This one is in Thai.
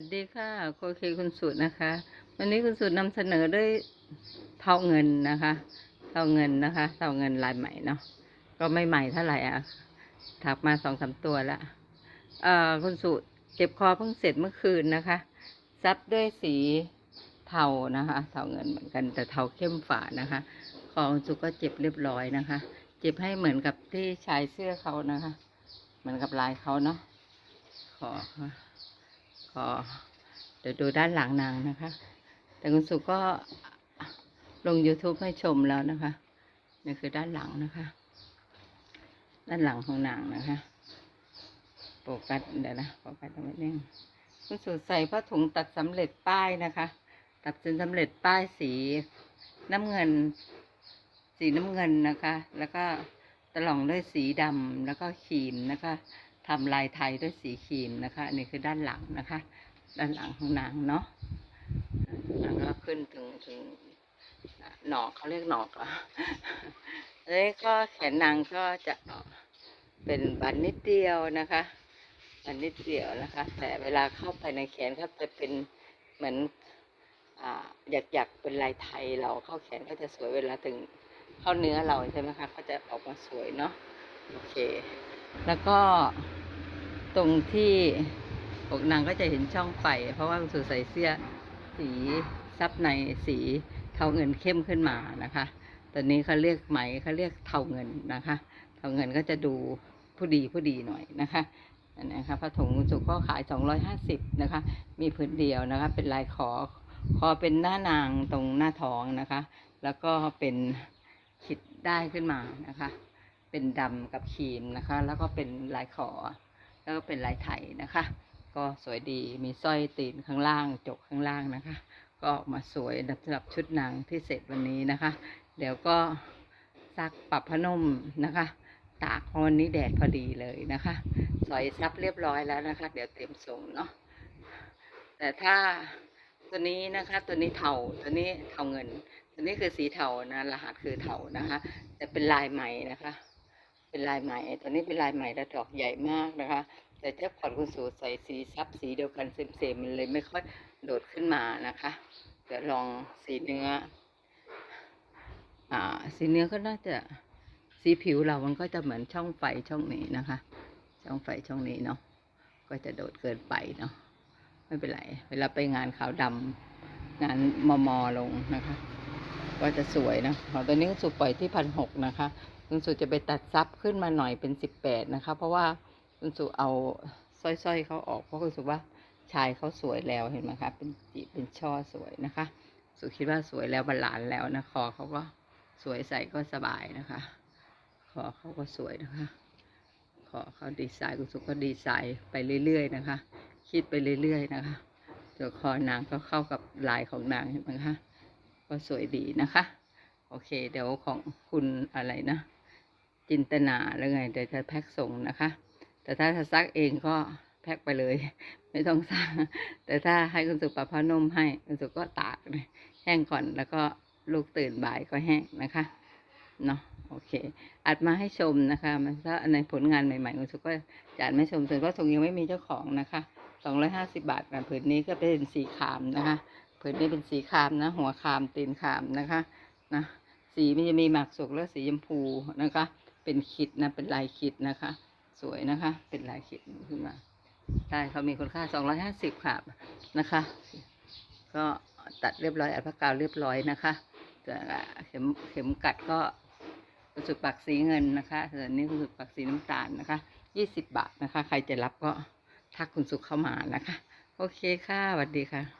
สวัสดีค่ะโคเคคุณสุดนะคะ วันนี้คุณสุดนำเสนอด้วยเท่าเงินนะคะเท่าเงินนะคะเท่าเงินลายใหม่เนาะก็ไม่ใหม่เท่าไหร่อะถักมาสองสามตัวละเอ่อคุณสุดเจ็บคอเพิ่งเสร็จเมื่อคืนนะคะซับด้วยสีเทานะคะเทาเงินเหมือนกันแต่เทาเข้มฝานะคะคอคุณสุก็เจ็บเรียบร้อยนะคะ เจ็บให้เหมือนกับที่ชายเสื้อเขานะคะ เหมือนกับลายเขาเนาะขอ ขอเดี๋ยวดูด้านหลังนางนะคะ แต่คุณสุก็ลง YouTube ให้ชมแล้วนะคะนี่คือด้านหลังนะคะ ด้านหลังของนางนะคะโฟกัสเดี๋ยวนะโฟกัสตรงนี้นึงคุณสุใส่ผ้าถุงตัดสำเร็จป้ายนะคะ ตัดจนสำเร็จป้ายสีน้ำเงิน สีน้ำเงินนะคะ แล้วก็ตะล่องด้วยสีดำแล้วก็ครีมนะคะ ทำลายไทยด้วยสีครีมนะคะอันนี้คือด้านหลังนะคะ ด้านหลังของนางเนาะแล้วก็ขึ้นถึงถึงหนอกเขาเรียกหนอกเหรอแล้วก็แขนนางก็จะเป็นบันนิดเดียวนะคะบันนิดเดียวนะคะ แต่เวลาเข้าไปในแขนครับจะเป็นเหมือนอยากอยากเป็นลายไทยเราเข้าแขนก็จะสวยเวลาถึงเข้าเนื้อเราใช่ไหมคะก็จะออกมาสวยเนาะโอเค แล้วก็ ตรงที่อกนางก็จะเห็นช่องไฟเพราะว่าคุสุใส่เสื้อสีซับในสีเทาเงินเข้มขึ้นมานะคะตอนนี้เขาเรียกไหมเขาเรียกเทาเงินนะคะ เทาเงินก็จะดูผู้ดีผู้ดีหน่อยนะคะอันนี้นะคะผ้าถุงคุสุก็ขาย 250นะคะ มีพื้นเดียวนะคะ เป็นลายขอคอเป็นหน้านางตรงหน้าท้องนะคะ แล้วก็เป็นขีดได้ขึ้นมานะคะ เป็นดำกับครีมนะคะ แล้วก็เป็นลายขอ แล้วก็เป็นลายไทยนะคะ ก็สวยดีมีสร้อยตีนข้างล่างจกข้างล่างนะคะ ก็ออกมาสวยสำหรับชุดนางที่เสร็จวันนี้นะคะ เดี๋ยวก็ซักปรับพนุ่มนะคะ ตากวันนี้แดดพอดีเลยนะคะสอยซับเรียบร้อยแล้วนะคะ เดี๋ยวเตรียมส่งเนาะแต่ถ้าตัวนี้นะคะ ตัวนี้เทาตัวนี้เทาเงิน ตัวนี้คือสีเทานะรหัสคือเทานะคะ แต่เป็นลายไหม่นะคะ เป็นลายไหม่ตัวนี้เป็นลายไหมและดอกใหญ่มากนะคะ แต่เจ้าผ่อนคุณสูใส่สีซับสีเดียวกันเซมๆมันเลยไม่ค่อยโดดขึ้นมานะคะเดี๋ยวลองสีเนื้อ อ่า สีเนื้อก็น่าจะสีผิวเรามันก็จะเหมือนช่องไฟช่องนี้นะคะ ช่องไฟช่องนี้เนาะก็จะโดดเกินไปเนาะไม่เป็นไร เวลาไปงานขาวดำงานมอมอลงนะคะ ก็จะสวยนะของตัวนี้คุณสุปล่อยที่พันหกนะคะคุณสุจะไปตัดซับขึ้นมาหน่อยเป็นสิบแปดนะคะ เพราะว่าคุณสุเอาสร้อยๆเขาออกเพราะคุณสุว่าชายเขาสวยแล้วเห็นไหมคะ เป็นจีเป็นช่อสวยนะคะ สุคิดว่าสวยแล้วบาลานแล้วนะคอเขาก็สวยใส่ก็สบายนะคะคอเขาก็สวยนะคะขอเขาดีไซน์คุณสุก็ดีไซน์ไปเรื่อยๆนะคะ คิดไปเรื่อยๆนะคะตัวคอนางก็เข้ากับลายของนางเห็นไหมคะ ก็สวยดีนะคะ โอเค เดี๋ยวของคุณอะไรนะ จินตนาแล้วไงเดี๋ยวจะแพ็คส่งนะคะ แต่ถ้าจะซักเองก็แพ็คไปเลย ไม่ต้องซัก แต่ถ้าให้คุณสุปรับผ้านุ่มให้คุณสุก็ตากเลยแห้งก่อนแล้วก็ลูกตื่นบ่ายก็แห้งนะคะเนาะโอเค อัดมาให้ชมนะคะมันถ้าในผลงานใหม่ๆคุณสุก็จะอัดมาชมส่วนว่าถุงยังไม่มีเจ้าของนะคะสองร้อยห้าสิบาทนผืนนี้ก็เป็นสีขามนะคะ ผืนนี้เป็นสีครามนะ หัวครามตีนครามนะคะนะสีมันจะมีหมากสุกแล้วสีชมพูนะคะ เป็นขิดนะเป็นลายขิดนะคะ สวยนะคะ เป็นลายขิดขึ้นมาได้เขามีคุณค่าสองร้อยห้าสิบค่ะนะคะ ก็ตัดเรียบร้อยอัดผ้ากาวเรียบร้อยนะคะแต่เข็มเข็มกัดก็สุดปักสีเงินนะคะส่วนนี้คุณสุดปักสีน้ำตาลนะคะยี่สิบบาทนะคะ ใครจะรับก็ทักคุณสุขเข้ามานะคะ โอเคค่ะสวัสดีค่ะ